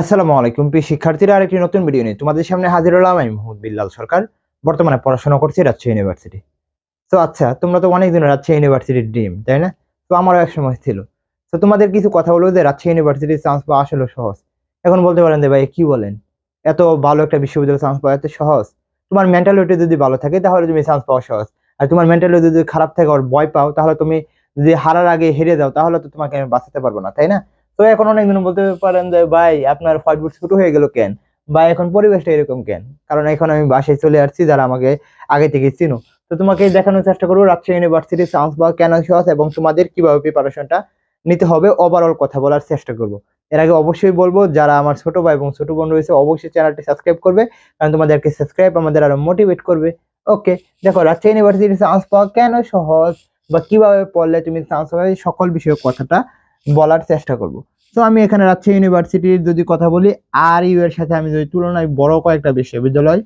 আসসালামু আলাইকুম, প্রিয় শিক্ষার্থীরা, আরেকটি নতুন ভিডিও নিয়ে তোমাদের সামনে হাজির হলাম আমি মোহাম্মদ বিল্লাল সরকার। বর্তমানে পড়াশোনা করছি রাজশাহী ইউনিভার্সিটি তো আচ্ছা তোমরা তো অনেক দিন রাজশাহী ইউনিভার্সিটির ড্রিম তাই না? তো আমারও এক সময় ছিল। তো তোমাদের কিছু কথা বলব যে রাজশাহী ইউনিভার্সিটির চান্স পাওয়া আসলে সহজ। এখন বলতে পারেন যে ভাই, কি বলেন? এত ভালো একটা বিশ্ববিদ্যালয়ে চান্স পাওয়া এত সহজ? তোমার মেন্টালিটি যদি ভালো থাকে, তাহলে তুমি চান্স পাওয়া সহজ। আর তোমার মেন্টালিটি যদি খারাপ থাকে আর ভয় পাও, তাহলে তুমি যদি হারার আগে হেরে যাও, তাহলে তো তোমাকে আমি বাঁচাতে পারব না, তাই না? তো এখন অনেকজন বলতে পারেন যে, ভাই, আপনার ফুট ছোট হয়ে গেল কেন? বা এখন পরিবেশটা এরকম কেন? কারণ এখন আমি বাসায় চলে আসছি, যারা আমাকে আগে থেকে চিনো। তো তোমাকে দেখানোর চেষ্টা করব, রাজশাহী ইউনিভার্সিটির চান্স পাওয়া কেন সহজ এবং তোমাদের কীভাবে প্রিপারেশনটা নিতে হবে ওভারঅল কথা বলার চেষ্টা করব। এর আগে অবশ্যই বলব, যারা আমার ছোট ভাই এবং ছোট বোন রয়েছে, অবশ্যই চ্যানেলটি সাবস্ক্রাইব করবে, কারণ তোমাদেরকে সাবস্ক্রাইব আমাদের আরও মোটিভেট করবে। ওকে, দেখো, রাজশাহী ইউনিভার্সিটির চান্স পাওয়া কেন সহজ বা কীভাবে পড়লে তুমি পাবে সকল বিষয়ে কথাটা বলার চেষ্টা করব। তো আমি এখানে রাজশাহী ইউনিভার্সিটির যদি কথা বলি আর ইউ এর সাথে আমি যদি তুলনায় বড় কয়েকটা বিশ্ববিদ্যালয়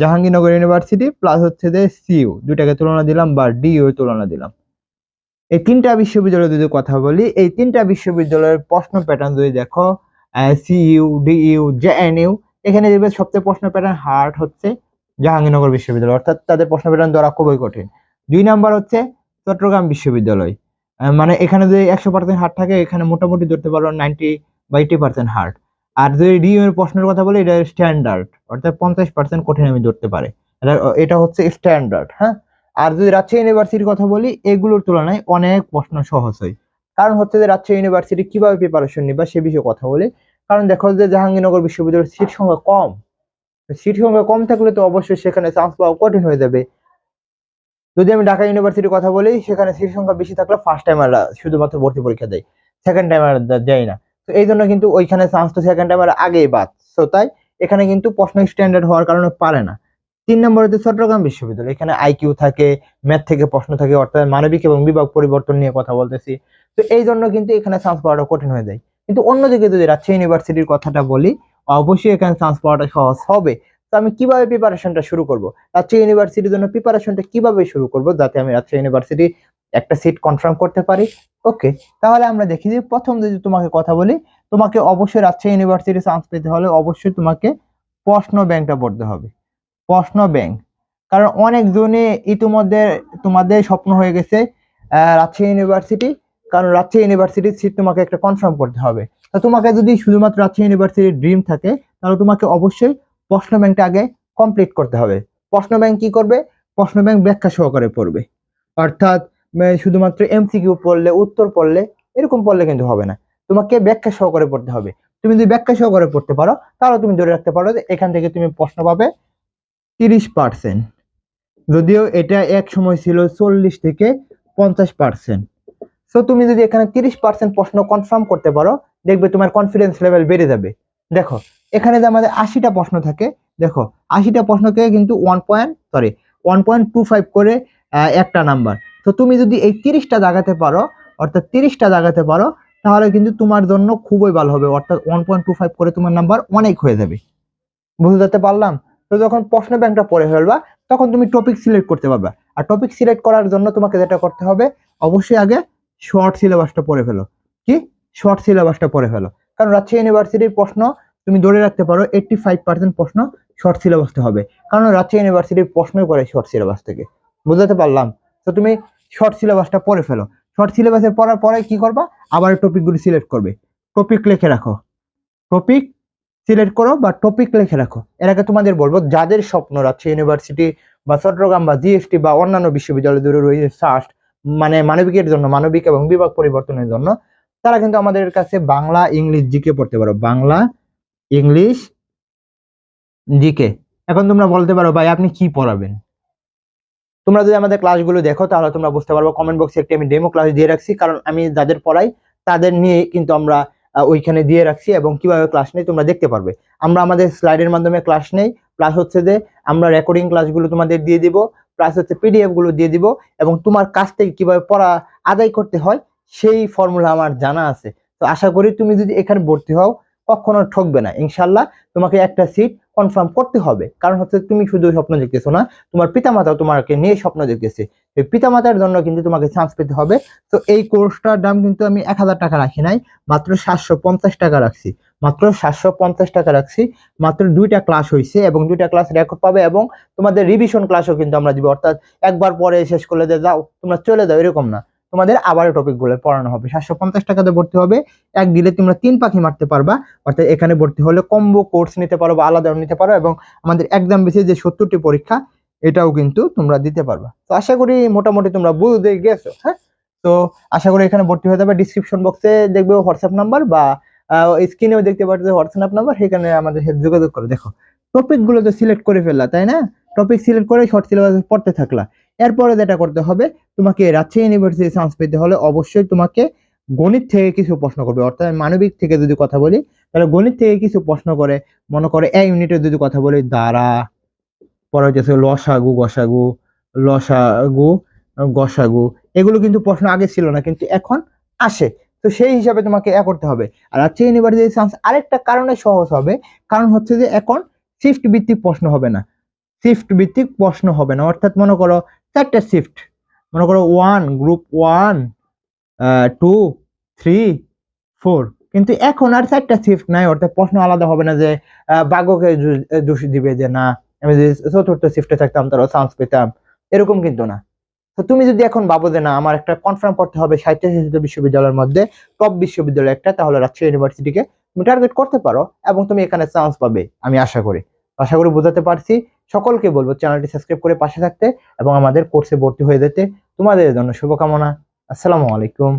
জাহাঙ্গীরনগর ইউনিভার্সিটি প্লাস হচ্ছে যে সিইউ দুইটাকে তুলনা দিলাম বা ডিইউ তুলনা দিলাম। এই তিনটা বিশ্ববিদ্যালয়ে যদি কথা বলি, এই তিনটা বিশ্ববিদ্যালয়ের প্রশ্ন প্যাটার্ন যদি দেখো সিইউ ডিইউ জেএনইউ এখানে দেখবে সবচেয়ে প্রশ্ন প্যাটার্ন হার্ড হচ্ছে জাহাঙ্গীরনগর বিশ্ববিদ্যালয়। অর্থাৎ তাদের প্রশ্ন প্যাটার্ন ধরা খুবই কঠিন। দুই নাম্বার হচ্ছে চট্টগ্রাম বিশ্ববিদ্যালয়। মানে এখানে যদি একশো পার্সেন্ট হার্ড থাকে, এখানে মোটামুটি ধরতে পারো নাইনটি বা এইটি পার্সেন্ট হার্ড আর যদি ডিইউ এর প্রশ্নের কথা বলি, এটা স্ট্যান্ডার্ড অর্থাৎ পঞ্চাশ পার্সেন্ট কঠিন আমি ধরতে পারে। এটা হচ্ছে স্ট্যান্ডার্ড হ্যাঁ? আর যদি রাজশাহী ইউনিভার্সিটির কথা বলি, এগুলোর তুলনায় অনেক প্রশ্ন সহজ হয়। কারণ হচ্ছে যে রাজশাহী ইউনিভার্সিটি কীভাবে প্রিপারেশন নিবা, সে বিষয়ে কথা বলি। কারণ দেখো যে জাহাঙ্গীরনগর বিশ্ববিদ্যালয়ের সিট সংখ্যা কম। সিট সংখ্যা কম থাকলে তো অবশ্যই সেখানে চান্স পাওয়া কঠিন হয়ে যাবে। যদি আমি ঢাকা ইউনিভার্সিটির কথা বলি, সেখানে সিট সংখ্যা বেশি থাকলে ফার্স্ট টাইমাররা শুধুমাত্র ভর্তি পরীক্ষা দেয়। সেকেন্ড টাইমার দেয় না। তো এই জন্য কিন্তু ওইখানে চান্স তো সেকেন্ড টাইমার আগেই বাদ। সো তাই এখানে কিন্তু প্রশ্ন স্ট্যান্ডার্ড হওয়ার কারণে পারে না। তিন নম্বর হচ্ছে চট্টগ্রাম বিশ্ববিদ্যালয়। এখানে আইকিউ থাকে ম্যাথ থেকে প্রশ্ন থাকে, অর্থাৎ মানবিক এবং বিভাগ পরিবর্তন নিয়ে কথা বলতেছি। তো এই জন্য কিন্তু এখানে চান্স পাওয়াটা কঠিন হয়ে যায়। কিন্তু অন্যদিকে যদি রাজশাহী ইউনিভার্সিটির কথাটা বলি, অবশ্যই এখানে চান্স পাওয়াটা সহজ হবে। তো আমি কীভাবে প্রিপারেশনটা শুরু করব? রাজশাহী ইউনিভার্সিটির জন্য প্রিপারেশনটা কীভাবে শুরু করব যাতে আমি রাজশাহী ইউনিভার্সিটি একটা সিট কনফার্ম করতে পারি? ওকে তাহলে আমরা দেখি যে প্রথম যদি তোমাকে কথা বলি, তোমাকে অবশ্যই রাজশাহী ইউনিভার্সিটি চান্স পেতে হলে অবশ্যই তোমাকে প্রশ্ন ব্যাংকটা পড়তে হবে। প্রশ্ন ব্যাংক কারণ অনেকজনে ইতিমধ্যে তোমাদের স্বপ্ন হয়ে গেছে রাজশাহী ইউনিভার্সিটি কারণ রাজশাহী ইউনিভার্সিটির সিট তোমাকে একটা কনফার্ম করতে হবে। তো তোমাকে যদি শুধুমাত্র রাজশাহী ইউনিভার্সিটির ড্রিম থাকে, তাহলে তোমাকে অবশ্যই প্রশ্ন ব্যাংকটা আগে কমপ্লিট করতে হবে। প্রশ্ন ব্যাংক কি করবে? প্রশ্ন ব্যাংক ব্যাখ্যা সহকারে পড়বে। অর্থাৎ শুধুমাত্র এমসিকিউ পড়লে, উত্তর পড়লে, এরকম পড়লে কিন্তু হবে না। তোমাকে ব্যাখ্যা সহকারে পড়তে হবে। তুমি যদি ব্যাখ্যা সহকারে পড়তে পারো, তাহলে তুমি ধরে রাখতে পারো যে এখান থেকে তুমি প্রশ্ন পাবে তিরিশ পার্সেন্ট যদিও এটা এক সময় ছিল চল্লিশ থেকে পঞ্চাশ পার্সেন্ট সো তুমি যদি এখানে তিরিশ পার্সেন্ট প্রশ্ন কনফার্ম করতে পারো, দেখবে তোমার কনফিডেন্স লেভেল বেড়ে যাবে। দেখো এখানে যে আমাদের আশিটা প্রশ্ন থাকে, দেখো, আশিটা প্রশ্নকে কিন্তু one point sorry one point two five করে একটা নাম্বার তো তুমি যদি এই তিরিশটা জাগাতে পারো, অর্থাৎ তিরিশটা জাগাতে পারো, তাহলে কিন্তু তোমার জন্য খুবই ভালো হবে। অর্থাৎ ওয়ান পয়েন্ট টু ফাইভ করে তোমার নাম্বার অনেক হয়ে যাবে। বুঝতে পারলাম? তো যখন প্রশ্ন ব্যাংকটা পড়ে ফেলবা, তখন তুমি টপিক সিলেক্ট করতে পারবা। আর টপিক সিলেক্ট করার জন্য তোমাকে যেটা করতে হবে, অবশ্যই আগে শর্ট সিলেবাসটা পড়ে ফেলো। কি? শর্ট সিলেবাসটা পড়ে ফেলো। কারণ রাজশাহী ইউনিভার্সিটির প্রশ্ন তুমি ধরে রাখতে পারো এইটটি ফাইভ পার্সেন্ট প্রশ্ন শর্ট সিলেবাসতে হবে। কারণ রাজশাহী ইউনিভার্সিটির প্রশ্নই করে শর্ট সিলেবাস থেকে। বুঝাতে পারলাম? তো তুমি শর্ট সিলেবাসটা পড়ে ফেলো। শর্ট সিলেবাসে পড়ার পরে কি করবা? আবার টপিকগুলি সিলেক্ট করবে। টপিক লিখে রাখো। টপিক সিলেক্ট করো বা টপিক লিখে রাখো। এর আগে তোমাদের বলব, যাদের স্বপ্ন রাজশাহী ইউনিভার্সিটি বা চট্টগ্রাম বা জিএসটি বা অন্যান্য বিশ্ববিদ্যালয় দূরে রয়েছে সাস্ট মানে মানবিকের জন্য, মানবিক এবং বিভাগ পরিবর্তনের জন্য, তারা কিন্তু আমাদের কাছে বাংলা, ইংলিশ জিকে পড়তে পারো। বাংলা ইংলিশ জিকে এখন তোমরা বলতে পারো, ভাই, আপনি কি পড়াবেন? তোমরা যদি আমাদের ক্লাসগুলো দেখো, তাহলে তোমরা বুঝতে পারব কমেন্ট বক্সে একটি আমি ডেমো ক্লাস দিয়ে রাখছি। কারণ আমি যাদের পড়াই, তাদের নিয়ে কিন্তু আমরা ওইখানে দিয়ে রাখছি এবং কীভাবে ক্লাস নেই তোমরা দেখতে পারবে। আমরা আমাদের স্লাইডের মাধ্যমে ক্লাস নেই প্লাস হচ্ছে যে আমরা রেকর্ডিং ক্লাসগুলো তোমাদের দিয়ে দিব প্লাস হচ্ছে পিডিএফগুলো দিয়ে দিব এবং তোমার কাছ থেকে কীভাবে পড়া আদায় করতে হয়, সেই ফর্মুলা আমার জানা আছে। তো আশা করি তুমি যদি এখানে ভর্তি হও কখনো ঠকবে না। ইনশাল্লাহ তোমাকে একটা সিট কনফার্ম করতে হবে। কারণ হচ্ছে তুমি শুধু স্বপ্ন দেখতেছো না, তোমার পিতামাতাও তোমাকে নিয়ে স্বপ্ন দেখতেছে। এই পিতামাতার জন্য কিন্তু তোমাকে চান্স পেতে হবে। তো এই কোর্সটার দাম কিন্তু আমি এক হাজার টাকা রাখি নাই, মাত্র সাতশো পঞ্চাশ টাকা রাখছি। মাত্র সাতশো পঞ্চাশ টাকা রাখছি, মাত্র দুইটা ক্লাস হয়েছে এবং দুইটা ক্লাস রেকর্ড পাবে এবং তোমাদের রিভিশন ক্লাসও কিন্তু আমরা দিব। অর্থাৎ একবার পরে শেষ করলে যে যাও, তোমরা চলে যাও, এরকম না। তোমাদের আবারও টপিকগুলো পড়ানো হবে। সাতশো পঞ্চাশ টাকাতে ভর্তি হবে, এক দিলে তোমরা তিন পাখি মারতে পারবা। অর্থাৎ এখানে ভর্তি হলে কম্বো কোর্স নিতে পারো বা আলাদাও নিতে পারো এবং আমাদের একদম বেশি যে সত্তরটি পরীক্ষা, এটাও কিন্তু তোমরা দিতে পারবা। তো আশা করি মোটামুটি তোমরা বুঝতে গেছো হ্যাঁ? তো আশা করি এখানে ভর্তি হয়ে যাবে। ডিসক্রিপশন বক্সে দেখবে হোয়াটসঅ্যাপ নাম্বার বা স্ক্রিনেও দেখতে পাচ্ছ হোয়াটসঅ্যাপ নাম্বার সেখানে আমাদের সাথে যোগাযোগ করে। দেখো টপিকগুলো তো সিলেক্ট করে ফেললা, তাই না? টপিক সিলেক্ট করে শর্ট সিলেবাস পড়তে থাকলা। এরপরে যেটা করতে হবে, তোমাকে রাজশাহী ইউনিভার্সিটি সায়েন্স পেতে হলে অবশ্যই তোমাকে গণিত থেকে কিছু প্রশ্ন করবে। অর্থাৎ মানবিক থেকে যদি কথা বলি, তাহলে গণিত থেকে কিছু প্রশ্ন করে, মনে করে এই ইউনিটে যদি কথা বলি দ্বারা পরে হচ্ছে লসাগু, গসাগু লসাগু, গসাগু, এগুলো কিন্তু প্রশ্ন আগে ছিল না, কিন্তু এখন আসে। তো সেই হিসাবে তোমাকে এ করতে হবে। আর আজকে ইউনিভার্সিটি সায়েন্স আরেকটা কারণে সহজ হবে, কারণ হচ্ছে যে এখন শিফট ভিত্তিক প্রশ্ন হবে না। শিফট ভিত্তিক প্রশ্ন হবে না। অর্থাৎ মনে করো চারটা শিফট মনে করো one group one two three four কিন্তু এখন আর চারটা শিফট নাই, অর্থাৎ প্রশ্ন আলাদা হবে না যে বাঘকে দোষ দিবে যে না, আমি যদি চতুর্থ শিফটে থাকতাম তাহলে চান্স পেতাম। এরকম কিন্তু না। তো তুমি যদি এখন ভাবো যে না, আমার একটা কনফার্ম করতে হবে সাহিত্য বিশ্ববিদ্যালয়ের মধ্যে টপ বিশ্ববিদ্যালয় একটা, তাহলে রাজশাহী ইউনিভার্সিটিকে তুমি টার্গেট করতে পারো এবং তুমি এখানে চান্স পাবে, আমি আশা করি। আশা করি বোঝাতে পারছি। সকলকে বলব চ্যানেলটি সাবস্ক্রাইব করে পাশে থাকতে এবং আমাদের কোর্সে ভর্তি হয়ে যেতে তোমাদের জন্য শুভকামনা। আসসালামু আলাইকুম।